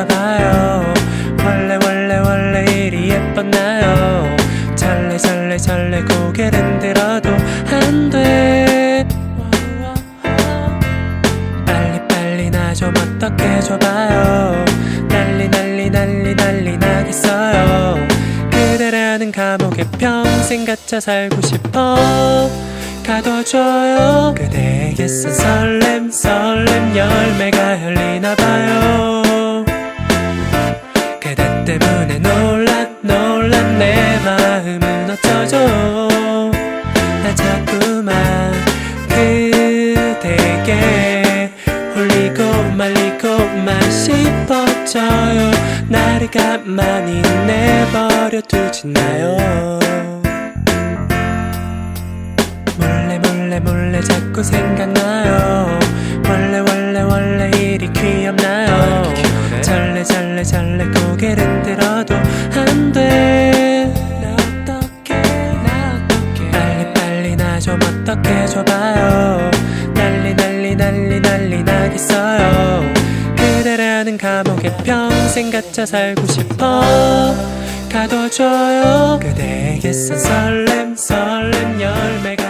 받아봐요. 원래 원래 원래 일이 예뻤나요? 잘래 잘래 잘래 고개를 들어도 안돼. 빨리 빨리 나 좀 어떻게 줘봐요. 난리 난리 난리 난리 나겠어요. 그대라는 감옥에 평생 갇혀 살고 싶어. 가둬줘요. 그대에게 쓴 설렘 설렘 열매가 열리나 봐요. 때문에 놀란 놀란 내 마음은 어쩌죠 나 자꾸만 그대에게 홀리고 말리고만 싶어져요. 나를 가만히 내버려 두지나요. 몰래 몰래 몰래 자꾸 생각나요 고개를 들어도 안돼. 나 어떡해? 나 어떡해? 빨리 빨리 나 좀 어떻게 해줘봐요. 난리 난리 난리 난리 나겠어요. 그대라는 감옥에 평생 갇혀 살고 싶어. 가둬줘요. 그대에게서 설렘 설렘 열매가